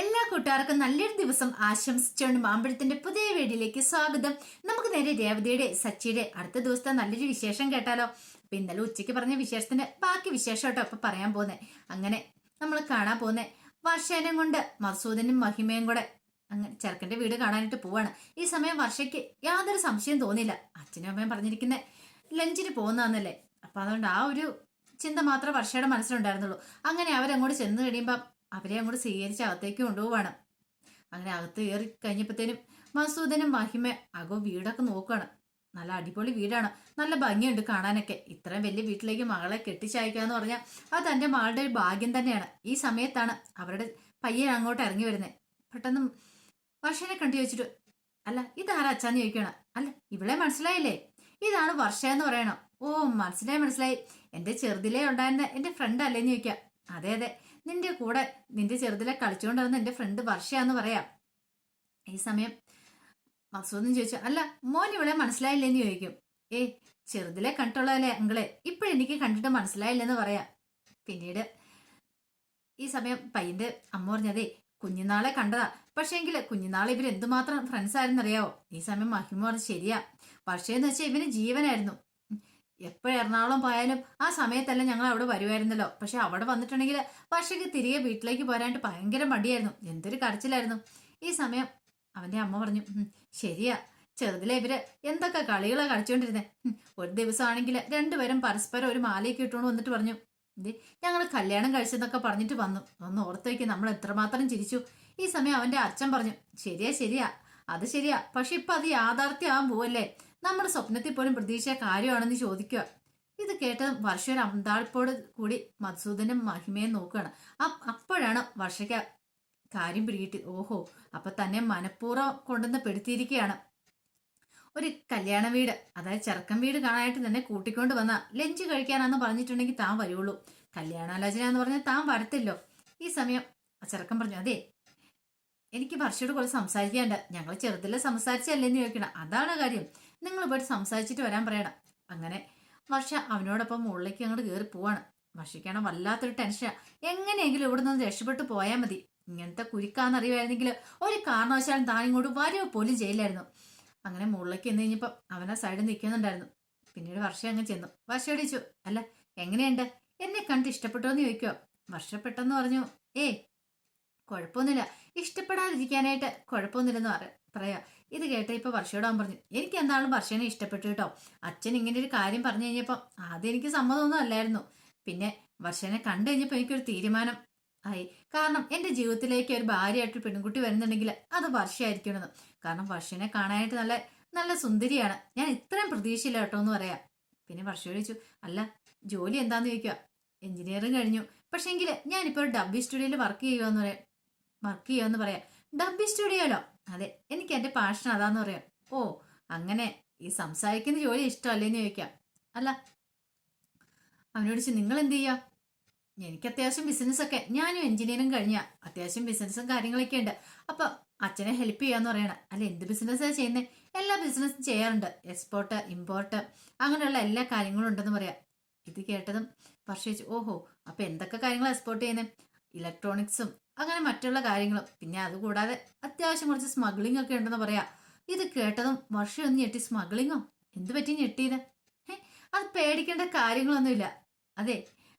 എല്ലാ കൂട്ടുകാർക്കും നല്ലൊരു ദിവസം ആശംസിച്ചുകൊണ്ട് മാമ്പഴത്തിന്റെ പുതിയ വീഡിയോയിലേക്ക് സ്വാഗതം. നമുക്ക് നേരെ രേവതിയുടെ സച്ചിയുടെ അടുത്ത ദിവസത്തെ നല്ലൊരു വിശേഷം കേട്ടാലോ? അപ്പൊ ഇന്നലെ ഉച്ചയ്ക്ക് പറഞ്ഞ വിശേഷത്തിന്റെ ബാക്കി വിശേഷം കേട്ടോ അപ്പൊ പറയാൻ പോന്നെ അങ്ങനെ നമ്മൾ കാണാൻ പോന്നെ വർഷേനം കൊണ്ട് മസൂദനും മഹിമയും കൂടെ അങ്ങനെ ചെറുക്കന്റെ വീട് കാണാനായിട്ട് പോവാണ്. ഈ സമയം വർഷയ്ക്ക് യാതൊരു സംശയം തോന്നിയില്ല. അച്ഛനും അമ്മയും പറഞ്ഞിരിക്കുന്ന ലഞ്ചിന് പോകുന്നതെന്നല്ലേ? അപ്പൊ അതുകൊണ്ട് ആ ഒരു ചിന്ത മാത്രമേ വർഷയുടെ മനസ്സിലുണ്ടായിരുന്നുള്ളൂ. അങ്ങനെ അവരങ്ങോട്ട് ചെന്ന് കഴിയുമ്പോൾ അവരെ അങ്ങോട്ട് സ്വീകരിച്ച് അകത്തേക്ക് കൊണ്ടുപോവാണ്. അങ്ങനെ അകത്ത് കയറി കഴിഞ്ഞപ്പോഴത്തേനും മസൂദനും മഹിമ അകോ വീടൊക്കെ നോക്കുകയാണ് നല്ല അടിപൊളി വീടാണ്. നല്ല ഭംഗിയുണ്ട് കാണാനൊക്കെ. ഇത്രയും വലിയ വീട്ടിലേക്ക് മകളെ കെട്ടിച്ചയക്കുക എന്ന് പറഞ്ഞാൽ അത് തന്റെ മകളുടെ ഒരു ഭാഗ്യം തന്നെയാണ്. ഈ സമയത്താണ് അവരുടെ പയ്യൻ അങ്ങോട്ട് ഇറങ്ങി വരുന്നത് പെട്ടെന്ന് വർഷനെ കണ്ടു ചോദിച്ചിട്ട് അല്ല ഇതാരാ അച്ഛാന്ന് ചോദിക്കണം അല്ല ഇവളെ മനസ്സിലായില്ലേ? ഇതാണ് വർഷ എന്ന് പറയണം. ഓ മനസ്സിലായി മനസ്സിലായി. എന്റെ ചെറുതിലേ ഉണ്ടായിരുന്ന എന്റെ ഫ്രണ്ട് അല്ലേന്ന് ചോദിക്കാം. അതെ അതെ. നിന്റെ കൂടെ നിന്റെ ചെറുതിലെ കളിച്ചുകൊണ്ടിരുന്ന എന്റെ ഫ്രണ്ട് വർഷയാന്ന് പറയാം. ഈ സമയം മസൂദും ചോദിച്ചു അല്ല മോൻ ഇവിടെ മനസ്സിലായില്ലെന്ന് ചോദിക്കും. ഏ ചെറുതിലെ കണ്ടുള്ളതല്ലേ അങ്കളെ? ഇപ്പോഴെനിക്ക് കണ്ടിട്ട് മനസ്സിലായില്ലെന്ന് പറയാം. പിന്നീട് ഈ സമയം പയ്യന്റെ അമ്മ പറഞ്ഞതേ കുഞ്ഞുനാളെ കണ്ടതാ. പക്ഷേങ്കിൽ കുഞ്ഞുനാളെ ഇവർ എന്തുമാത്രം ഫ്രണ്ട്സ് ആയിരുന്നറിയാവോ? ഈ സമയം മഹിമ പറഞ്ഞു ശരിയാ. പക്ഷേന്ന് വെച്ചാൽ ഇവന് ജീവനായിരുന്നു. എപ്പോഴും എറണാകുളം പോയാലും ആ സമയത്തല്ല ഞങ്ങൾ അവിടെ വരുമായിരുന്നല്ലോ പക്ഷെ അവിടെ വന്നിട്ടുണ്ടെങ്കിൽ പക്ഷേ തിരികെ വീട്ടിലേക്ക് പോരാനായിട്ട് ഭയങ്കര മടിയായിരുന്നു. എന്തൊരു കരച്ചിലായിരുന്നു. ഈ സമയം അവന്റെ അമ്മ പറഞ്ഞു "ഉം, ശരിയാ. ചെറുതിലെ ഇവർ എന്തൊക്കെ കളികളാണ് കളിച്ചുകൊണ്ടിരുന്നത് ഒരു ദിവസമാണെങ്കിൽ രണ്ടുപേരും പരസ്പരം ഒരു മാലയൊക്കെ ഇട്ടുകൊണ്ട് വന്നിട്ട് പറഞ്ഞു "ദേ, ഞങ്ങൾ കല്യാണം കഴിച്ചെന്നൊക്കെ പറഞ്ഞിട്ട് വന്നു. ഒന്ന് ഓർത്തേക്ക് നമ്മൾ എത്രമാത്രം ചിരിച്ചു. ഈ സമയം അവന്റെ അച്ഛൻ പറഞ്ഞു ശരിയാ ശരിയാ. അത് ശരിയാ. പക്ഷെ ഇപ്പൊ അത് യാഥാർത്ഥ്യമാകാൻ പോവല്ലേ നമ്മുടെ സ്വപ്നത്തിൽ പോലും പ്രതീക്ഷ കാര്യമാണെന്ന് ചോദിക്കുക. ഇത് കേട്ട വർഷ ഒരു അന്താളിപ്പോട് കൂടി മധുസൂദനും മഹിമയും നോക്കുകയാണ്. അപ്പോഴാണ് വർഷയ്ക്ക് കാര്യം പിടികിട്ടി. ഓഹോ അപ്പൊ തന്നെ മനഃപൂർവം കൊണ്ടുവന്ന് പെടുത്തിയിരിക്കുകയാണ്. ഒരു കല്യാണ വീട് അതായത് ചെറുക്കൻ വീട് കാണാനായിട്ട് തന്നെ കൂട്ടിക്കൊണ്ട് വന്ന ലഞ്ച് കഴിക്കാനാന്ന് പറഞ്ഞിട്ടുണ്ടെങ്കിൽ താൻ വരുള്ളൂ. കല്യാണാലോചന എന്ന് പറഞ്ഞാൽ താൻ വരത്തില്ലോ. ഈ സമയം ചെറുക്കൻ പറഞ്ഞു അതെ എനിക്ക് വർഷയോട് കുറച്ച് സംസാരിക്കാണ്ട്. ഞങ്ങൾ ചെറുതിലെ സംസാരിച്ചല്ലേന്ന് ചോദിക്കണം. അതാണ് കാര്യം. നിങ്ങൾ പോയിട്ട് സംസാരിച്ചിട്ട് വരാൻ പറയണം. അങ്ങനെ വർഷ അവനോടൊപ്പം മുകളിലേക്ക് അങ്ങോട്ട് കയറി പോവാണ്. വർഷയ്ക്കാണ് വല്ലാത്തൊരു ടെൻഷൻ എങ്ങനെയെങ്കിലും ഇവിടെ നിന്ന് രക്ഷപ്പെട്ടു പോയാൽ മതി. ഇങ്ങനത്തെ കുരുക്കാന്നറിയുമായിരുന്നെങ്കിൽ ഒരു കാരണവശാലും താൻ ഇങ്ങോട്ട് വരുമോ പോലും ചെയ്യില്ലായിരുന്നു. അങ്ങനെ മുകളിലേക്ക് എന്ന് കഴിഞ്ഞപ്പോൾ അവനെ സൈഡിൽ നിൽക്കുന്നുണ്ടായിരുന്നു പിന്നീട് വർഷ അങ്ങ് ചെന്നു. വർഷ ചോദിച്ചു അല്ല എങ്ങനെയുണ്ട്? എന്നെ കണ്ട് ഇഷ്ടപ്പെട്ടോ എന്ന് വർഷ പെട്ടെന്ന് പറഞ്ഞു ഏ കുഴപ്പമൊന്നുമില്ല. ഇഷ്ടപ്പെടാതിരിക്കാനായിട്ട് കുഴപ്പമൊന്നുമില്ലെന്ന് പറ പറയാ. ഇത് കേട്ട ഇപ്പൊ വർഷയോടാൻ പറഞ്ഞു എനിക്ക് എന്താണ് വർഷേനെ ഇഷ്ടപ്പെട്ടു കേട്ടോ. അച്ഛൻ ഇങ്ങനെ ഒരു കാര്യം പറഞ്ഞു കഴിഞ്ഞപ്പോൾ ആദ്യം എനിക്ക് സമ്മതമൊന്നും അല്ലായിരുന്നു. പിന്നെ വർഷേനെ കണ്ടു കഴിഞ്ഞപ്പോൾ എനിക്കൊരു തീരുമാനം ആയി. കാരണം എന്റെ ജീവിതത്തിലേക്ക് ഒരു ഭാര്യയായിട്ട് പെൺകുട്ടി വരുന്നുണ്ടെങ്കിൽ അത് വർഷമായിരിക്കണമെന്ന് കാരണം വർഷനെ കാണാനായിട്ട് നല്ല നല്ല സുന്ദരിയാണ്. ഞാൻ ഇത്രയും പ്രതീക്ഷയില്ല കേട്ടോ എന്ന് പറയാം. പിന്നെ വർഷം ചോദിച്ചു അല്ല ജോലി എന്താന്ന് ചോദിക്കുക എഞ്ചിനീയറിംഗ് കഴിഞ്ഞു. പക്ഷേങ്കിൽ ഞാനിപ്പോൾ ഒരു ഡബ്ബി സ്റ്റുഡിയോയിൽ വർക്ക് ചെയ്യുകയെന്ന് പറയാം. വർക്ക് ചെയ്യുമെന്ന് പറയാം. ഡബ്ബി സ്റ്റുഡിയോയിലോ അതെ എനിക്ക് എന്റെ പാഷൻ അതാന്ന് പറയാം. ഓ അങ്ങനെ ഈ സംസാരിക്കുന്ന ജോലി ഇഷ്ടമല്ലേന്ന് ചോദിക്കാം. അല്ല അവനോട് ചോദിച്ചു നിങ്ങൾ എന്ത് ചെയ്യാ എനിക്ക് അത്യാവശ്യം ബിസിനസ്സൊക്കെ ഞാനും എഞ്ചിനീയറിംഗ് കഴിഞ്ഞ. അത്യാവശ്യം ബിസിനസ്സും കാര്യങ്ങളൊക്കെ ഉണ്ട്. അപ്പൊ അച്ഛനെ ഹെൽപ്പ് ചെയ്യാന്ന് പറയണം. അല്ല എന്ത് ബിസിനസ്സാണ് ചെയ്യുന്നത് എല്ലാ ബിസിനസ്സും ചെയ്യാറുണ്ട്. എക്സ്പോർട്ട് ഇമ്പോർട്ട് അങ്ങനെയുള്ള എല്ലാ കാര്യങ്ങളും ഉണ്ടെന്ന് പറയാം. ഇത് കേട്ടതും വർഷിച്ചു ഓഹോ അപ്പൊ എന്തൊക്കെ കാര്യങ്ങൾ എക്സ്പോർട്ട് ചെയ്യുന്നത് ഇലക്ട്രോണിക്സും അങ്ങനെ മറ്റുള്ള കാര്യങ്ങളും. പിന്നെ അതുകൂടാതെ അത്യാവശ്യം കുറച്ച് സ്മഗ്ലിംഗ് ഒക്കെ ഉണ്ടെന്ന് പറയാ. ഇത് കേട്ടതും വർഷം ഒന്ന് ഞെട്ടി സ്മഗ്ലിങ്ങോ എന്ത് പറ്റി ഞെട്ടിയത്? ഏ അത് പേടിക്കേണ്ട കാര്യങ്ങളൊന്നുമില്ല. അതെ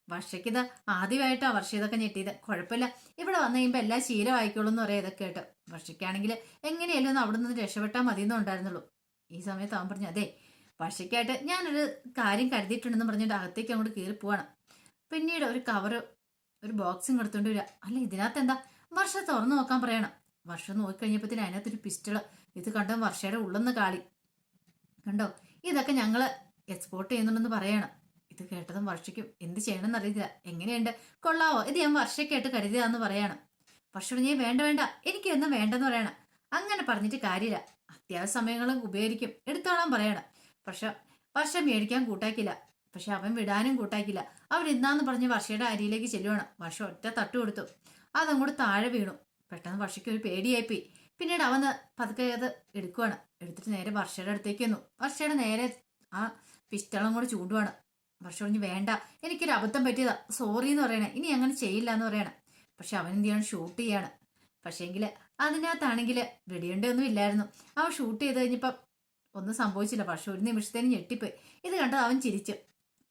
വർഷയ്ക്കിത് ആദ്യമായിട്ടാ വർഷ ഇതൊക്കെ ഞെട്ടിയത്. കുഴപ്പമില്ല. ഇവിടെ വന്നു കഴിയുമ്പോൾ എല്ലാം ശീലമായിക്കോളും എന്ന് പറയാം ഇതൊക്കെ കേട്ട്. വർഷയ്ക്കാണെങ്കിൽ എങ്ങനെയല്ലോ ഒന്ന് അവിടെ നിന്ന് രക്ഷപ്പെട്ടാൽ മതി എന്നുണ്ടായിരുന്നുള്ളൂ ഈ സമയത്ത് അവൻ പറഞ്ഞു അതെ വർഷയ്ക്കായിട്ട് ഞാനൊരു കാര്യം കരുതിയിട്ടുണ്ടെന്ന് പറഞ്ഞിട്ട് അകത്തേക്ക് അങ്ങോട്ട് കയറി പോവാണ്. പിന്നീട് ഒരു കവറ് ഒരു ബോക്സിങ് എടുത്തോണ്ട് വരിക അല്ല ഇതിനകത്ത് എന്താ? വർഷ തുറന്നു നോക്കാൻ പറയണം. വർഷം നോക്കിക്കഴിഞ്ഞപ്പത്തിന് അതിനകത്തൊരു പിസ്റ്റൾ ഇത് കണ്ടോ വർഷയുടെ ഉള്ളെന്ന് കാളി. കണ്ടോ? ഇതൊക്കെ ഞങ്ങൾ എക്സ്പോർട്ട് ചെയ്യുന്നുണ്ടെന്ന് പറയണം. ഇത് കേട്ടതും വർഷയ്ക്കും എന്ത് ചെയ്യണമെന്ന് അറിയില്ല എങ്ങനെയുണ്ട്? കൊള്ളാവോ? ഇത് ഞാൻ വർഷയ്ക്കായിട്ട് കരുതിയതാന്ന് പറയണം. വർഷം നീ വേണ്ട വേണ്ട. എനിക്ക് ഒന്നും വേണ്ടെന്ന് പറയണം. അങ്ങനെ പറഞ്ഞിട്ട് കാര്യമില്ല. അത്യാവശ്യ സമയങ്ങളും ഉപയോഗിക്കും. എടുത്തോളാൻ പറയണം. പക്ഷെ വർഷം മേടിക്കാൻ കൂട്ടാക്കില്ല പക്ഷെ അവൻ വിടാനും കൂട്ടാക്കില്ല അവൻ ഇന്നാന്ന് പറഞ്ഞ് വർഷയുടെ അരിയിലേക്ക് ചെല്ലുവാണ്. വർഷം ഒറ്റ തട്ട് കൊടുത്തു. അതങ്ങോട്ട് താഴെ വീണു. പെട്ടെന്ന് വർഷയ്ക്ക് ഒരു പേടിയായിപ്പോയി. പിന്നീട് അവൻ പതുക്കെ അത് എടുക്കുവാണ്. എടുത്തിട്ട് നേരെ വർഷയുടെ അടുത്തേക്ക് വന്നു വർഷയുടെ നേരെ ആ പിസ്റ്റളും കൂടെ ചൂണ്ടുവാണ്. വർഷം പറഞ്ഞു വേണ്ട. എനിക്കൊരു അബദ്ധം പറ്റിയതാ. സോറി എന്ന് പറയണേ. ഇനി അങ്ങനെ ചെയ്യില്ല എന്ന് പറയണം. പക്ഷെ അവൻ എന്ത് ചെയ്യണം? ഷൂട്ട് ചെയ്യാണ്. പക്ഷേങ്കിൽ അതിനകത്താണെങ്കിൽ വെടിയുണ്ടൊന്നും ഇല്ലായിരുന്നു. അവൻ ഷൂട്ട് ചെയ്ത് കഴിഞ്ഞപ്പം ഒന്നും സംഭവിച്ചില്ല. പക്ഷെ ഒരു നിമിഷത്തേന് ഞെട്ടിപ്പോയി. ഇത് കണ്ടത് അവൻ ചിരിച്ചു.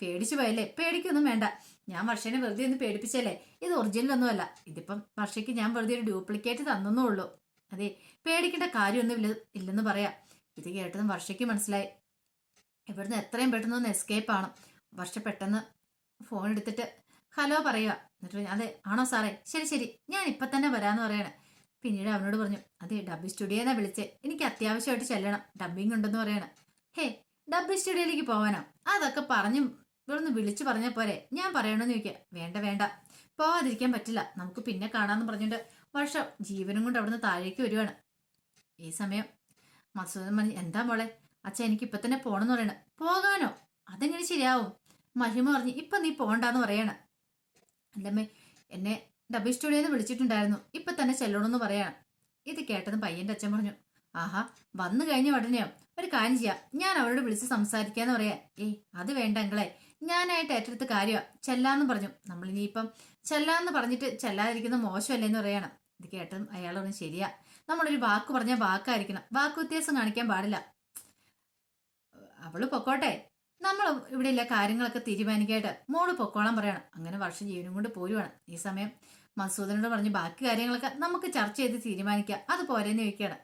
പേടിച്ചു പോയല്ലേ? പേടിക്കൊന്നും വേണ്ട. ഞാൻ വർഷനെ വെറുതെ ഒന്ന് പേടിപ്പിച്ചല്ലേ? ഇത് ഒറിജിനൽ ഒന്നുമല്ല. ഇതിപ്പം വർഷയ്ക്ക് ഞാൻ വെറുതെ ഒരു ഡ്യൂപ്ലിക്കേറ്റ് തന്നേ അതെ പേടിക്കേണ്ട കാര്യമൊന്നും ഇല്ല ഇല്ലെന്ന് പറയാം. ഇത് കേട്ടതും വർഷയ്ക്ക് മനസ്സിലായി. ഇവിടുന്ന് എത്രയും പെട്ടെന്ന് ഒന്ന് എസ്കേപ്പ് ആണ് വർഷ പെട്ടെന്ന് ഫോൺ എടുത്തിട്ട് ഹലോ പറയുക. എന്നിട്ട് അതെ ആണോ സാറേ? ശരി ശരി. ഞാൻ ഇപ്പം തന്നെ വരാമെന്ന് പറയണേ. പിന്നീട് അവനോട് പറഞ്ഞു അതെ ഡബ്ബി സ്റ്റുഡിയോന്നാ വിളിച്ചേ. എനിക്ക് അത്യാവശ്യമായിട്ട് ചെല്ലണം. ഡബ്ബിങ് ഉണ്ടെന്ന് പറയണം. ഹേ ഡബ്ബി സ്റ്റുഡിയോയിലേക്ക് പോവാനോ? അതൊക്കെ പറഞ്ഞു ഇവിടുന്ന് വിളിച്ചു പറഞ്ഞ പോരെ. ഞാൻ പറയണമെന്ന് ചോദിക്കുക വേണ്ട വേണ്ട. പോവാതിരിക്കാൻ പറ്റില്ല. നമുക്ക് പിന്നെ കാണാമെന്ന് പറഞ്ഞിട്ട് വർഷം ജീവനും കൊണ്ട് അവിടുന്ന് താഴേക്ക് വരുവാണ്. ഈ സമയം മസൂദൻ പറഞ്ഞു എന്താ മോളെ? അച്ഛൻ എനിക്ക് ഇപ്പൊ തന്നെ പോണെന്ന് പറയണ. പോകാനോ? അതെങ്ങനെ ശരിയാവും? മഹിമ പറഞ്ഞു ഇപ്പൊ നീ പോണ്ടാന്ന് പറയണ. അല്ലമ്മേ എന്നെ ഡബിൾ സ്റ്റുഡിയോന്ന് വിളിച്ചിട്ടുണ്ടായിരുന്നു. ഇപ്പൊ തന്നെ ചെല്ലണമെന്ന് പറയാണ്. ഇത് കേട്ടത് പയ്യന്റെ അച്ഛൻ പറഞ്ഞു ആഹാ വന്നു കഴിഞ്ഞ ഉടനെയോ? ഒരു കാര്യം ചെയ്യാം. ഞാൻ അവരോട് വിളിച്ച് സംസാരിക്കാന്ന് പറയാ. ഏയ് അത് വേണ്ട അങ്ങളെ ഞാനായിട്ട് ഏറ്റെടുത്ത കാര്യമാണ് ചെല്ലാന്ന് പറഞ്ഞു. നമ്മൾ ഇനിയിപ്പം ചെല്ലാന്ന് പറഞ്ഞിട്ട് ചെല്ലാതിരിക്കുന്ന മോശമല്ലേ എന്ന് പറയണം. ഇത് കേട്ടതും അയാൾ ശരിയാ. നമ്മളൊരു വാക്ക് പറഞ്ഞാൽ വാക്കായിരിക്കണം. വാക്ക് വ്യത്യാസം കാണിക്കാൻ പാടില്ല. അവൾ പൊക്കോട്ടെ. നമ്മൾ ഇവിടെ ഇല്ല കാര്യങ്ങളൊക്കെ തീരുമാനിക്കായിട്ട് മോൾ പൊക്കോളം പറയണം. അങ്ങനെ വർഷം ജീവനും കൊണ്ട് പോരുവാണ്. ഈ സമയം മസൂദനോട് പറഞ്ഞ് ബാക്കി കാര്യങ്ങളൊക്കെ നമുക്ക് ചർച്ച ചെയ്ത് തീരുമാനിക്കാം. അത് പോരെന്ന് ചോദിക്കുകയാണ്.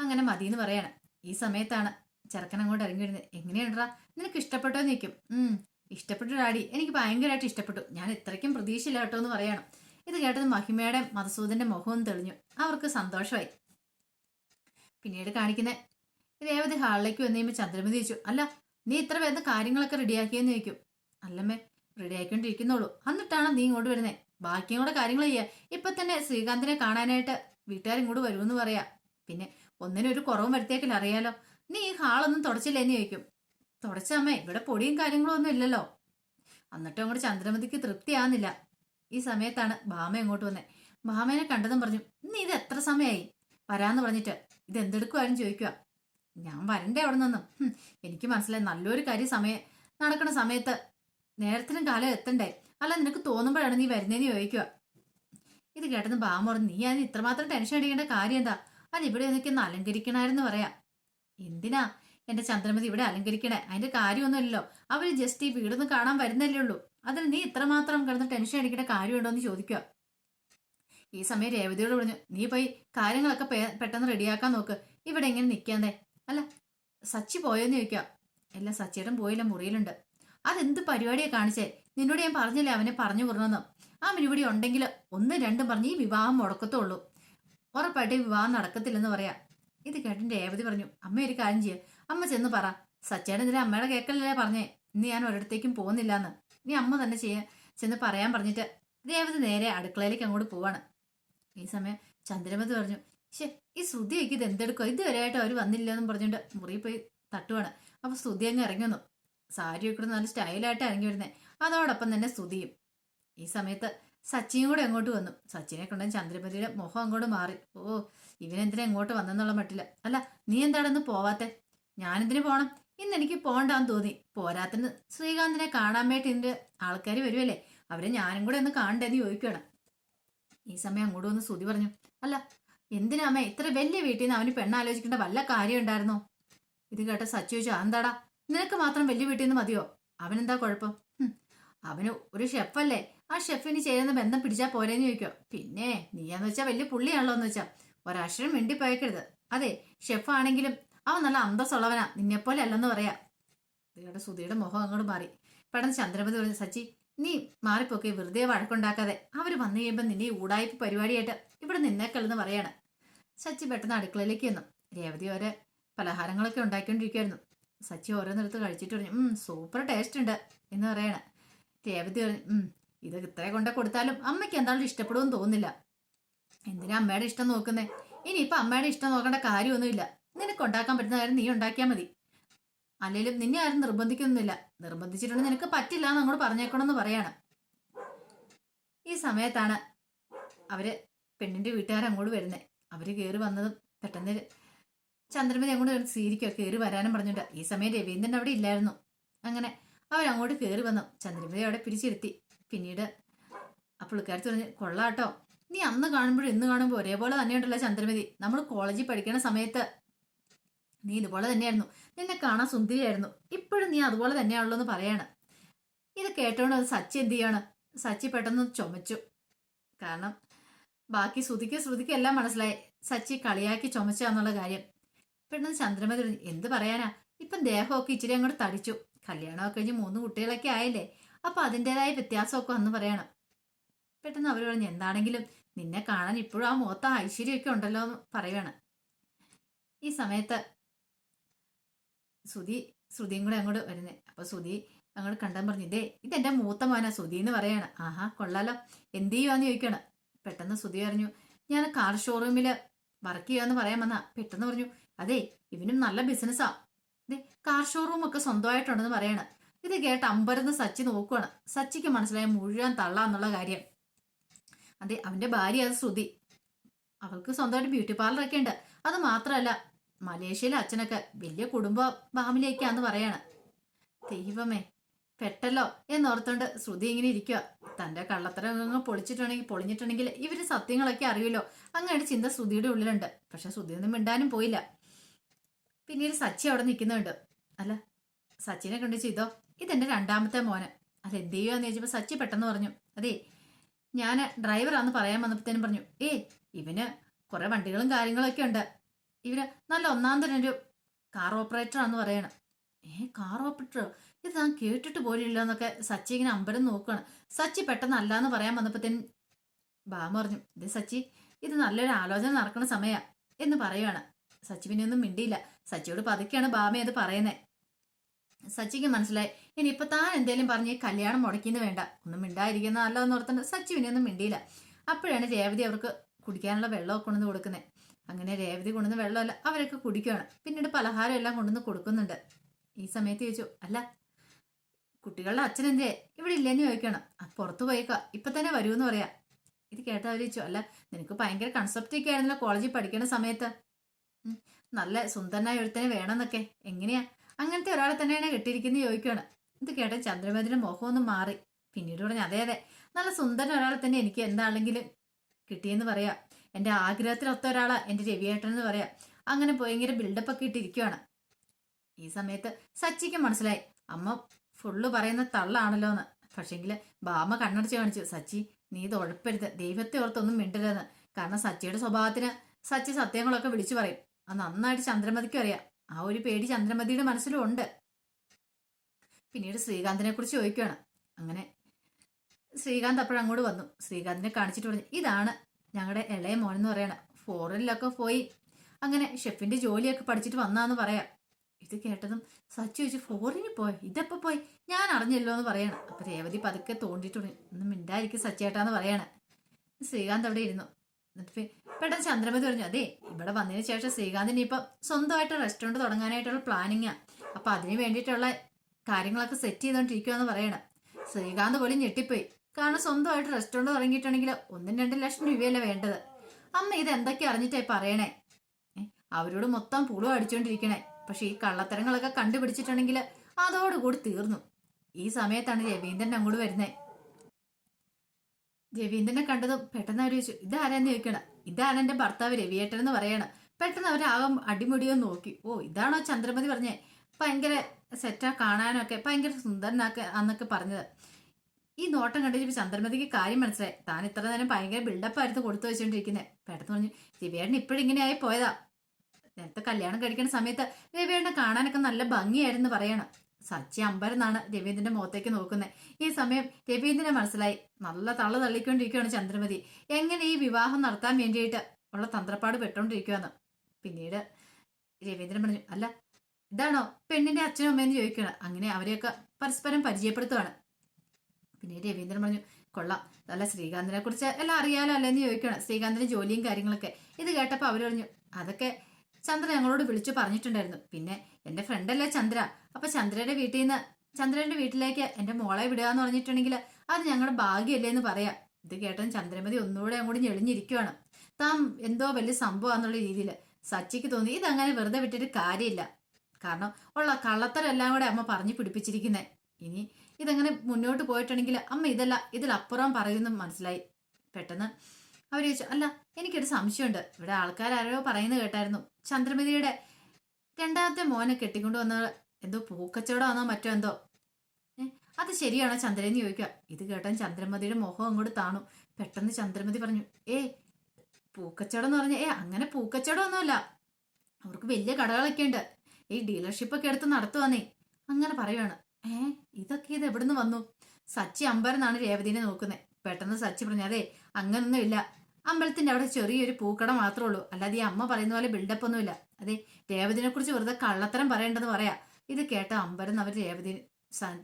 അങ്ങനെ മതി എന്ന് പറയാണ്. ഈ സമയത്താണ് ചെറുക്കൻ അങ്ങോട്ട് ഇറങ്ങി വരുന്നത്. എങ്ങനെയുണ്ടാ നിനക്ക് ഇഷ്ടപ്പെട്ടോ ഉം. ഇഷ്ടപ്പെട്ടു ഡാഡി. എനിക്ക് ഭയങ്കരമായിട്ട് ഇഷ്ടപ്പെട്ടു. ഞാൻ ഇത്രയ്ക്കും പ്രതീക്ഷയില്ല കേട്ടോ എന്ന് പറയണം. ഇത് കേട്ടത് മഹിമയുടെ മധുസൂദന്റെ മുഖവും തെളിഞ്ഞു. അവർക്ക് സന്തോഷമായി. പിന്നീട് കാണിക്കുന്ന രേവതി ഹാളിലേക്ക് വന്നു കഴിയുമ്പോൾ ചന്ദ്രമതി ചോദിച്ചു അല്ല നീ ഇത്ര വേഗം കാര്യങ്ങളൊക്കെ റെഡിയാക്കിയെന്ന് ചോദിക്കും. അല്ലമ്മേ റെഡിയാക്കിക്കൊണ്ടിരിക്കുന്നുള്ളൂ എന്നിട്ടാണ് നീ ഇങ്ങോട്ട് വരുന്നത് ബാക്കിയും കൂടെ കാര്യങ്ങൾ ചെയ്യുക ഇപ്പൊ തന്നെ ശ്രീകാന്തിനെ കാണാനായിട്ട് വീട്ടുകാരും കൂടെ വരുമെന്ന് പറയാ. പിന്നെ ഒന്നിനൊരു കുറവും വരുത്തേക്കില്ല അറിയാലോ. നീ ഈ ഹാളൊന്നും തുടച്ചില്ലേന്ന് ചോദിക്കും. തുടച്ചമ്മേ ഇവിടെ പൊടിയും കാര്യങ്ങളും ഒന്നും ഇല്ലല്ലോ. എന്നിട്ടും അങ്ങോട്ട് ചന്ദ്രമതിക്ക് തൃപ്തിയാകുന്നില്ല ഈ സമയത്താണ് ഭാമ ഇങ്ങോട്ട് വന്നേ. ഭാമേനെ കണ്ടതും പറഞ്ഞു നീ ഇത് എത്ര സമയമായി വരാന്ന് പറഞ്ഞിട്ട് ഇത് എന്തെടുക്കുവാനും ചോദിക്കുക. ഞാൻ വരണ്ടേ അവിടെ നിന്നും. എനിക്ക് മനസ്സിലായി നല്ലൊരു കാര്യം സമയം നടക്കുന്ന സമയത്ത് നേരത്തിനും കാലം എത്തണ്ടേ? അല്ല നിനക്ക് തോന്നുമ്പോഴാണ് നീ വരുന്നതെന്ന് ചോദിക്കുക. ഇത് കേട്ടെന്ന് ഭാമ പറഞ്ഞു നീ അതിന് ഇത്രമാത്രം ടെൻഷൻ അടിക്കേണ്ട കാര്യം എന്താ? അത് ഇവിടെ നിൽക്കുന്ന അലങ്കരിക്കണായിരുന്നു പറയാം. എന്തിനാ? എന്റെ ചന്ദ്രമതി ഇവിടെ അലങ്കരിക്കണേ. അതിന്റെ കാര്യമൊന്നുമില്ലല്ലോ. അവർ ജസ്റ്റ് ഈ വീടൊന്നും കാണാൻ വരുന്നല്ലേ ഉള്ളൂ. അതിന് നീ ഇത്രമാത്രം കിടന്ന് ടെൻഷൻ അടിക്കേണ്ട കാര്യമുണ്ടോ എന്ന് ചോദിക്കുക. ഈ സമയം രേവതിയോട് പറഞ്ഞു നീ പോയി കാര്യങ്ങളൊക്കെ പെട്ടെന്ന് റെഡിയാക്കാൻ നോക്ക്. ഇവിടെ എങ്ങനെ നിൽക്കാന്തേ അല്ല സച്ചി പോയോന്ന് ചോദിക്കുക. എല്ലാം സച്ചിയുടെ പോയില്ല മുറിയിലുണ്ട്. അതെന്ത് പരിപാടിയാണ് കാണിച്ചേ? നിന്നോട് ഞാൻ പറഞ്ഞില്ലേ അവനെ പറഞ്ഞു വിടണമെന്ന്? ആ മിനിവിടെ ഉണ്ടെങ്കിൽ ഒന്നും രണ്ടും പറഞ്ഞ് ഈ വിവാഹം മുടക്കത്തുള്ളൂ. ഉറപ്പായിട്ട് വിവാഹം നടക്കത്തില്ലെന്ന് പറയാം. ഇത് കേട്ടിട്ട് രേവതി പറഞ്ഞു അമ്മ ഒരു കാര്യം ചെയ്യ. അമ്മ ചെന്ന് പറ. സച്ചേട്ടൻ ഇതിലെ അമ്മയുടെ കേൾക്കലല്ലേ പറഞ്ഞേ. ഇന്ന് ഞാൻ ഒരിടത്തേക്കും പോകുന്നില്ലാന്ന്. നീ അമ്മ തന്നെ ചെയ്യ ചെന്ന് പറയാൻ പറഞ്ഞിട്ട് രേവതി നേരെ അടുക്കളയിലേക്ക് അങ്ങോട്ട് പോവാണ്. ഈ സമയം ചന്ദ്രമതി പറഞ്ഞു ശേ ഈ ശ്രുതിയൊക്കെ ഇത് എന്തെടുക്കുക ഇതുവരെയായിട്ട് അവർ വന്നില്ലെന്നും പറഞ്ഞുകൊണ്ട് മുറി പോയി തട്ടുവാണ്. അപ്പൊ ശ്രുതി അങ്ങ് ഇറങ്ങി വന്നു. സാരി ഒക്കെ നല്ല സ്റ്റൈലായിട്ട് ഇറങ്ങി വരുന്നേ. അതോടൊപ്പം തന്നെ ശ്രുതിയും. ഈ സമയത്ത് സച്ചിയും കൂടെ അങ്ങോട്ട് വന്നു. സച്ചിനെ കൊണ്ട് ചന്ദ്രമതിയുടെ മുഖം അങ്ങോട്ട് മാറി. ഓ ഇവനെന്തിനാ ഇങ്ങോട്ട് വന്നെന്നുള്ള മട്ടില്ല അല്ല നീ എന്താണെന്ന് പോവാത്തെ? ഞാനെന്തിനു പോണം? ഇന്ന് എനിക്ക് പോണ്ടാന്ന് തോന്നി. പോരാത്തിന് ശ്രീകാന്തിനെ കാണാൻ വേണ്ടി ഇതിന്റെ ആൾക്കാർ വരുമല്ലേ അവരെ ഞാനും കൂടെ ഒന്ന് കാണണ്ടെന്ന് ചോദിക്കണം ഈ സമയം അങ്ങോട്ട് വന്ന് ശ്രുതി പറഞ്ഞു അല്ല എന്തിനാ ഇത്ര വലിയ വീട്ടിൽ നിന്ന് അവന് പെണ്ണാലോചിക്കേണ്ട വല്ല കാര്യം ഉണ്ടായിരുന്നോ? ഇത് കേട്ട സച്ചു ചോദിച്ചു എന്താടാ നിനക്ക് മാത്രം വലിയ വീട്ടിൽ നിന്ന് മതിയോ? അവനെന്താ കുഴപ്പം? അവന് ഒരു ഷെഫല്ലേ. ആ ഷെഫിന് ചേരുന്ന ബന്ധം പിടിച്ചാ പോരേന്ന് ചോദിക്കോ പിന്നെ നീയാന്ന് വെച്ചാ വലിയ പുള്ളിയാണല്ലോ എന്ന് വെച്ചാ. ഒരക്ഷരം വേണ്ടി പോയക്കരുത് അതെ ഷെഫ് ആണെങ്കിലും അവൻ നല്ല അന്തസ്സുള്ളവനാ. നിന്നെപ്പോലെ അല്ലെന്ന് പറയാ. ഇതോടെ സുധിയുടെ മുഖം അങ്ങോട്ട് മാറി. പെട്ടെന്ന് ചന്ദ്രപതി പറഞ്ഞു സച്ചി നീ മാറിപ്പോക്കെ. വെറുതെ വഴക്കുണ്ടാക്കാതെ. അവർ വന്നു കഴിയുമ്പോൾ നിന്നെ ഊടായ്പ പരിപാടിയായിട്ട് ഇവിടെ നിന്നേക്കല്ലെന്ന് പറയാണ്. സച്ചി പെട്ടെന്ന് അടുക്കളയിലേക്ക് വന്നു രേവതി ഓരോ പലഹാരങ്ങളൊക്കെ ഉണ്ടാക്കിക്കൊണ്ടിരിക്കുമായിരുന്നു സച്ചി ഓരോന്നെടുത്ത് കഴിച്ചിട്ട് പറഞ്ഞു ഉം സൂപ്പർ ടേസ്റ്റ് ഉണ്ട് എന്ന് പറയാണ്. രേവതി പറഞ്ഞു ഉം ഇത് ഇത്ര കൊണ്ടേ കൊടുത്താലും അമ്മയ്ക്ക് എന്താണെങ്കിലും ഇഷ്ടപ്പെടുമെന്ന് തോന്നുന്നില്ല. എന്തിനാ അമ്മയുടെ ഇഷ്ടം നോക്കുന്നേ? ഇനിയിപ്പോൾ അമ്മയുടെ ഇഷ്ടം നോക്കേണ്ട കാര്യമൊന്നുമില്ല. നിനക്ക് ഉണ്ടാക്കാൻ പറ്റുന്ന കാര്യം നീ ഉണ്ടാക്കിയാൽ മതി. അല്ലെങ്കിലും നിന്നെ ആരും നിർബന്ധിക്കുന്നില്ല. നിർബന്ധിച്ചിട്ടുണ്ടെങ്കിൽ നിനക്ക് പറ്റില്ല എന്ന് അങ്ങോട്ട് പറഞ്ഞേക്കണമെന്ന് പറയണം. ഈ സമയത്താണ് അവർ പെണ്ണിന്റെ വീട്ടുകാർ അങ്ങോട്ട് വരുന്നത് അവർ കയറി വന്നതും പെട്ടെന്ന് ചന്ദ്രമതി അങ്ങോട്ട് സീരിക്കോ കയറി വരാനും പറഞ്ഞിട്ട്. ഈ സമയം രവീന്ദ്രൻ അവിടെ ഇല്ലായിരുന്നു. അങ്ങനെ അവരങ്ങോട്ട് കയറി വന്നു. ചന്ദ്രമതി അവിടെ പിരിച്ചിരുത്തി പിന്നീട് ആ പുള്ളിക്കാരത്ത് പറഞ്ഞു കൊള്ളാട്ടോ. നീ അന്ന് കാണുമ്പോഴും ഇന്ന് കാണുമ്പോൾ ഒരേപോലെ തന്നെയുണ്ടല്ലോ ചന്ദ്രമതി. നമ്മൾ കോളേജിൽ പഠിക്കുന്ന സമയത്ത് നീ ഇതുപോലെ തന്നെയായിരുന്നു. നിന്നെ കാണാൻ സുന്ദരിയായിരുന്നു. ഇപ്പോഴും നീ അതുപോലെ തന്നെയാണല്ലോ എന്ന് പറയാണ്. ഇത് കേട്ടോണ്ട് അത് സച്ചി എന്ത് ചെയ്യാണ്? സച്ചി പെട്ടെന്ന് ചുമച്ചു. കാരണം ബാക്കി ശ്രുതിക്ക് ശ്രുതിക്ക് എല്ലാം മനസ്സിലായി. സച്ചി കളിയാക്കി ചുമച്ചാന്നുള്ള കാര്യം. പെട്ടെന്ന് ചന്ദ്രമതി എന്ത് പറയാനാ? ഇപ്പം ദേഹമൊക്കെ ഇച്ചിരി അങ്ങോട്ട് തടിച്ചു. കല്യാണമൊക്കെ കഴിഞ്ഞ് മൂന്ന് കുട്ടികളൊക്കെ ആയില്ലേ? അപ്പൊ അതിന്റെതായ വ്യത്യാസമൊക്കെ വന്ന് പറയണം. പെട്ടെന്ന് അവർ പറഞ്ഞു എന്താണെങ്കിലും നിന്നെ കാണാൻ ഇപ്പോഴും ആ മുഖത്ത് ഐശ്വര്യമൊക്കെ ഉണ്ടല്ലോ എന്ന് പറയണം. ഈ സമയത്ത് സുധി ശ്രുതിയും കൂടെ അങ്ങോട്ട് വരുന്നേ. അപ്പൊ സുധി അങ്ങോട്ട് കണ്ടാൻ പറഞ്ഞു ഇതേ ഇതെന്റെ മൂത്ത മോനാ സുധി എന്ന് പറയാണ്. ആഹാ കൊള്ളാലോ. എന്ത് ചെയ്യുവാന്ന് ചോദിക്കണം പെട്ടെന്ന് സുധി പറഞ്ഞു ഞാൻ കാർ ഷോറൂമിൽ വർക്ക് ചെയ്യാന്ന് പറയാൻ വന്നാ. പെട്ടെന്ന് പറഞ്ഞു അതെ ഇവനും നല്ല ബിസിനസ്സാ ദേ കാർ ഷോറൂം ഒക്കെ സ്വന്തമായിട്ടുണ്ടെന്ന് പറയാണ്. ഇത് കേട്ട് അമ്പരന്ന് സച്ചി നോക്കുവാണ്. സച്ചിക്ക് മനസ്സിലായ മുഴുവൻ തള്ളാന്നുള്ള കാര്യം. അതെ അവന്റെ ഭാര്യ അത് ശ്രുതി. അവൾക്ക് സ്വന്തമായിട്ട് ബ്യൂട്ടി പാർലർ ഒക്കെ ഉണ്ട്. അത് മാത്രമല്ല മലേഷ്യയിലെ അച്ഛനൊക്കെ വലിയ കുടുംബ ഫാമിലിയൊക്കെയാന്ന് പറയാണ്. ദൈവമേ പെട്ടല്ലോ എന്നോർത്തോണ്ട് ശ്രുതി ഇങ്ങനെ ഇരിക്കുക തന്റെ കള്ളത്തരം പൊളിച്ചിട്ടുണ്ടെങ്കിൽ പൊളിഞ്ഞിട്ടുണ്ടെങ്കിൽ ഇവർ സത്യങ്ങളൊക്കെ അറിയുമല്ലോ. അങ്ങനെ ചിന്ത ശ്രുതിയുടെ ഉള്ളിലുണ്ട്. പക്ഷെ ശ്രുതി ഒന്നും മിണ്ടാനും പോയില്ല. പിന്നീട് സച്ചി അവിടെ നിൽക്കുന്നുണ്ട്. അല്ല സച്ചിനെ കണ്ടു ചെയ്തോ ഇതെന്റെ രണ്ടാമത്തെ മോനെ. അത് എന്ത് ചെയ്യുവാന്ന് ചോദിച്ചപ്പോ സച്ചി പെട്ടെന്ന് പറഞ്ഞു അതെ ഞാൻ ഡ്രൈവറാന്ന് പറയാൻ വന്നപ്പോഴത്തേനും പറഞ്ഞു ഏ ഇവന് കുറെ വണ്ടികളും കാര്യങ്ങളൊക്കെ ഉണ്ട്. ഇവന് നല്ല ഒന്നാം തരം ഒരു കാർ ഓപ്പറേറ്റർ ആന്ന് പറയണം. ഏ കാർ ഓപ്പറേറ്ററോ ഇത് ഞാൻ കേട്ടിട്ട് പോലില്ല എന്നൊക്കെ സച്ചി ഇങ്ങനെ അമ്പരം നോക്കുകയാണ് സച്ചി പെട്ടെന്ന് അല്ലാന്ന് പറയാൻ വന്നപ്പോഴത്തേനും ബാമ പറഞ്ഞു ഇത് സച്ചി ഇത് നല്ലൊരു ആലോചന നടക്കുന്ന സമയ എന്ന് പറയുകയാണ് സച്ചി പിന്നെ ഒന്നും മിണ്ടിയില്ല. സച്ചിയോട് പതുക്കെയാണ് ബാമ അത് പറയുന്നത് സച്ചിക്ക് മനസ്സിലായി ഇനി ഇപ്പൊ താൻ എന്തേലും പറഞ്ഞ് കല്യാണം മുടക്കിന്ന് വേണ്ട. ഒന്നും മിണ്ടായിരിക്കുന്ന നല്ലതെന്ന് ഓർത്തുണ്ട് സച്ചി പിന്നെ ഒന്നും മിണ്ടിയില്ല. അപ്പോഴാണ് രേവതി അവർക്ക് കുടിക്കാനുള്ള വെള്ളമൊക്കെ കൊണ്ടുവന്ന് കൊടുക്കുന്നത് അങ്ങനെ രേവതി കൊണ്ടുവന്ന് വെള്ളമല്ല അവരൊക്കെ കുടിക്കുകയാണ് പിന്നീട് പലഹാരം എല്ലാം കൊണ്ടുവന്ന് കൊടുക്കുന്നുണ്ട്. ഈ സമയത്ത് ചോദിച്ചു അല്ല കുട്ടികളുടെ അച്ഛനെന്തേ ഇവിടെ ഇല്ലെന്ന് ചോദിക്കണം. പുറത്തു പോയേക്കാ ഇപ്പൊ തന്നെ വരുമെന്ന് പറയാ. ഇത് കേട്ട അവർ ചോദിച്ചു അല്ല നിനക്ക് ഭയങ്കര കൺസെപ്റ്റ് ഒക്കെ ആയിരുന്നല്ലോ കോളേജിൽ പഠിക്കുന്ന സമയത്ത്. നല്ല സുന്ദരനായ ഒരുത്തനെ വേണമെന്നൊക്കെ. എങ്ങനെയാ? അങ്ങനത്തെ ഒരാളെ തന്നെയാണ് കെട്ടിയിരിക്കുന്നത് ചോദിക്കുകയാണ് ഇത് കേട്ട ചന്ദ്രമേതിന്റെ മുഖം ഒന്ന് മാറി. പിന്നീട് പറഞ്ഞു അതെ അതെ. നല്ല സുന്ദരൻ ഒരാളെ തന്നെ എനിക്ക് എന്താണെങ്കിലും കിട്ടിയെന്ന് പറയാം. എന്റെ ആഗ്രഹത്തിലൊത്ത ഒരാളാ എന്റെ രവിയേട്ടൻ എന്ന് പറയാം. അങ്ങനെ ഭയങ്കര ബിൽഡപ്പ് ഒക്കെ ഇട്ടിരിക്കുവാണ്. ഈ സമയത്ത് സച്ചിക്ക് മനസ്സിലായി. അമ്മ ഫുള്ള് പറയുന്ന തള്ളാണല്ലോ എന്ന് പക്ഷെങ്കിൽ ബാമ കണ്ണടച്ച് കാണിച്ചു സച്ചി നീ ഇത് ഉഴപ്പരുത്. ദൈവത്തെ ഓർത്തൊന്നും മിണ്ടരുതെന്ന്. കാരണം സച്ചിയുടെ സ്വഭാവത്തിന് സച്ചി സത്യങ്ങളൊക്കെ വിളിച്ചു പറയും. അത് നന്നായിട്ട് ചന്ദ്രമതിക്കും അറിയാം. ആ ഒരു പേടി ചന്ദ്രമതിയുടെ മനസ്സിലും ഉണ്ട്. പിന്നീട് ശ്രീകാന്തിനെ കുറിച്ച് ചോദിക്കുകയാണ് അങ്ങനെ ശ്രീകാന്ത് അപ്പോഴങ്ങോട്ട് വന്നു. ശ്രീകാന്തിനെ കാണിച്ചിട്ട് പറഞ്ഞു ഇതാണ് ഞങ്ങളുടെ ഇളയ മോനെന്ന് പറയണ ഫോറിനിലൊക്കെ പോയി അങ്ങനെ ഷെഫിന്റെ ജോലിയൊക്കെ പഠിച്ചിട്ട് വന്നാന്ന് പറയാം. ഇത് കേട്ടതും സച്ചു ചോദിച്ചു ഫോറിന് പോയി? ഇതെപ്പോ പോയി? ഞാൻ അറിഞ്ഞല്ലോ എന്ന് പറയണം. അപ്പൊ രേവതി പതുക്കെ തോണ്ടിട്ടുണ്ട് ഒന്നും മിണ്ടായിരിക്കും സച്ചേട്ടാന്ന് പറയാണ്. ശ്രീകാന്ത് അവിടെ ഇരുന്നു. എന്നിട്ട് പെട്ടെന്ന് ചന്ദ്രമതി പറഞ്ഞു അതെ ഇവിടെ വന്നതിന് ശേഷം ശ്രീകാന്തിന് ഇപ്പം സ്വന്തമായിട്ട് റെസ്റ്റോറന്റ് തുടങ്ങാനായിട്ടുള്ള പ്ലാനിങ്ങാ. അപ്പൊ അതിന് വേണ്ടിയിട്ടുള്ള കാര്യങ്ങളൊക്കെ സെറ്റ് ചെയ്തോണ്ടിരിക്കുവാന്ന് പറയണം. ശ്രീകാന്ത് പോലും ഞെട്ടിപ്പോയി. കാരണം സ്വന്തമായിട്ട് റെസ്റ്റോറന്റ് തുടങ്ങിയിട്ടുണ്ടെങ്കിൽ ഒന്നും രണ്ടും ലക്ഷം രൂപയല്ല വേണ്ടത്? അമ്മ ഇത് എന്തൊക്കെ അറിഞ്ഞിട്ടായി പറയണേ? അവരോട് മൊത്തം പുളു അടിച്ചുകൊണ്ടിരിക്കണേ പക്ഷെ ഈ കള്ളത്തരങ്ങളൊക്കെ കണ്ടുപിടിച്ചിട്ടുണ്ടെങ്കിൽ അതോടുകൂടി തീർന്നു. ഈ സമയത്താണ് രവീന്ദ്രൻ അങ്ങോട്ട് വരുന്നത് രവീന്ദ്രനെ കണ്ടതും പെട്ടെന്ന് അവർ ചോദിച്ചു ഇതാരെന്ന് ചോദിക്കണം? ഇതാണ് എന്റെ ഭർത്താവ് രവിയേട്ടൻ എന്ന് പറയണം. പെട്ടെന്ന് അവരാകും അടിമുടിയോ നോക്കി. ഓ ഇതാണോ ചന്ദ്രമതി പറഞ്ഞേ? ഭയങ്കര സെറ്റാ കാണാനൊക്കെ ഭയങ്കര സുന്ദരനാക്കെ അന്നൊക്കെ പറഞ്ഞത്. ഈ നോട്ടം കണ്ടിട്ട് ചന്ദ്രമതിക്ക് കാര്യം മനസ്സിലായി. താൻ ഇത്ര നേരം ഭയങ്കര ബിൽഡപ്പ് ആയിരുന്നു കൊടുത്തു വെച്ചോണ്ടിരിക്കുന്നത് പെട്ടെന്ന് പറഞ്ഞു രവിയേട്ടൻ ഇപ്പോഴിങ്ങനെയായി പോയതാ. നേരത്തെ കല്യാണം കഴിക്കുന്ന സമയത്ത് രവിയേട്ടനെ കാണാനൊക്കെ നല്ല ഭംഗിയായിരുന്നു പറയണം. സച്ചി അമ്പരെന്നാണ് രവീന്ദ്രന്റെ മുഖത്തേക്ക് നോക്കുന്നത് ഈ സമയം രവീന്ദ്രനെ മനസ്സിലായി. നല്ല തള്ളു തള്ളിക്കൊണ്ടിരിക്കുകയാണ് ചന്ദ്രമതി. എങ്ങനെ ഈ വിവാഹം നടത്താൻ വേണ്ടിയിട്ട് ഉള്ള തന്ത്രപ്പാട് പെട്ടോണ്ടിരിക്കുകയെന്ന് പിന്നീട് രവീന്ദ്രൻ പറഞ്ഞു അല്ല ഇതാണോ പെണ്ണിന്റെ അച്ഛനും അമ്മയെന്ന് ചോദിക്കുകയാണ് അങ്ങനെ അവരെയൊക്കെ പരസ്പരം പരിചയപ്പെടുത്തുവാണ്. പിന്നെ രവീന്ദ്രൻ പറഞ്ഞു കൊള്ളാം. അല്ല ശ്രീകാന്തിനെ കുറിച്ച് എല്ലാം അറിയാലോ അല്ലെന്ന് ചോദിക്കണം ശ്രീകാന്തിന്റെ ജോലിയും കാര്യങ്ങളൊക്കെ. ഇത് കേട്ടപ്പോൾ അവർ പറഞ്ഞു അതൊക്കെ ചന്ദ്ര ഞങ്ങളോട് വിളിച്ചു പറഞ്ഞിട്ടുണ്ടായിരുന്നു. പിന്നെ എന്റെ ഫ്രണ്ടല്ലേ ചന്ദ്ര? അപ്പൊ ചന്ദ്രയുടെ വീട്ടിൽ നിന്ന് ചന്ദ്രന്റെ വീട്ടിലേക്ക് എന്റെ മോളെ വിടുക എന്ന് പറഞ്ഞിട്ടുണ്ടെങ്കിൽ അത് ഞങ്ങളുടെ ഭാഗ്യമല്ലേ എന്ന് പറയാം. ഇത് കേട്ടൻ ചന്ദ്രമതി ഒന്നുകൂടെ അങ്ങോട്ട് ഞെളിഞ്ഞിരിക്കുവാണ്. താൻ എന്തോ വലിയ സംഭവമാണെന്നുള്ള രീതിയിൽ സച്ചിക്ക് തോന്നി. ഇതങ്ങനെ വെറുതെ വിട്ടിട്ട് കാര്യമില്ല. കാരണം ഉള്ള കള്ളത്തരെല്ലാം കൂടെ അമ്മ പറഞ്ഞു പിടിപ്പിച്ചിരിക്കുന്നേ. ഇനി ഇതങ്ങനെ മുന്നോട്ട് പോയിട്ടുണ്ടെങ്കിൽ അമ്മ ഇതല്ല ഇതിലപ്പുറം പറയുന്നു മനസ്സിലായി. പെട്ടെന്ന് അവർ ചോദിച്ചു അല്ല എനിക്കൊരു സംശയമുണ്ട്. ഇവിടെ ആൾക്കാർ ആരോ പറയുന്നത് കേട്ടായിരുന്നു. ചന്ദ്രമതിയുടെ രണ്ടാമത്തെ മോനെ കെട്ടിക്കൊണ്ട് വന്ന എന്തോ പൂക്കച്ചവടമാണോ മറ്റോ എന്തോ? അത് ശരിയാണോ ചന്ദ്രനെന്ന് ചോദിക്കുക. ഇത് കേട്ടാൻ ചന്ദ്രമതിയുടെ മുഖം അങ്ങോട്ട് താണു. പെട്ടെന്ന് ചന്ദ്രമതി പറഞ്ഞു ഏ പൂക്കച്ചവടം എന്ന് പറഞ്ഞ ഏ അങ്ങനെ പൂക്കച്ചവടം ഒന്നുമല്ല അവർക്ക് വലിയ കടകളൊക്കെ ഉണ്ട് ഈ ഡീലർഷിപ്പ് ഒക്കെ എടുത്ത് നടത്തുവാന്നേ. അങ്ങനെ പറയുവാണ്. ഏ ഇതൊക്കെ ഇത് എവിടുന്ന് വന്നു? സച്ചി അമ്പരന്നാണ് രേവതിനെ നോക്കുന്നത് പെട്ടെന്ന് സച്ചി പറഞ്ഞു അതെ അങ്ങനൊന്നും ഇല്ല. അമ്പലത്തിന്റെ അവിടെ ചെറിയൊരു പൂക്കട മാത്രമേ ഉള്ളൂ. അല്ലാതെ ഈ അമ്മ പറയുന്ന പോലെ ബിൽഡപ്പ് ഒന്നുമില്ല അതെ രേവതിനെ കുറിച്ച് വെറുതെ കള്ളത്തരം പറയേണ്ടത് പറയാ. ഇത് കേട്ട അമ്പരം അവർ രേവതി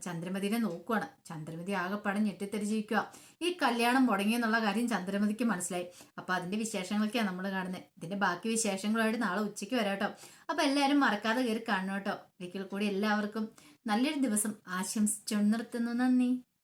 ചന്ദ്രമതിനെ നോക്കുവാണ്. ചന്ദ്രമതി ആകെപ്പാടെ ഞെട്ടിത്തെരിച്ചിരിക്കുക ഈ കല്യാണം മുടങ്ങിയെന്നുള്ള കാര്യം ചന്ദ്രമതിക്ക് മനസ്സിലായി. അപ്പൊ അതിന്റെ വിശേഷങ്ങളൊക്കെയാണ് നമ്മൾ കാണുന്നത് ഇതിന്റെ ബാക്കി വിശേഷങ്ങളുമായിട്ട് നാളെ ഉച്ചയ്ക്ക് വരാം കേട്ടോ അപ്പൊ എല്ലാവരും മറക്കാതെ കയറി കാണണം കേട്ടോ ഒരിക്കൽ കൂടി എല്ലാവർക്കും നല്ലൊരു ദിവസം ആശംസിച്ചു നിർത്തുന്നു. നന്ദി.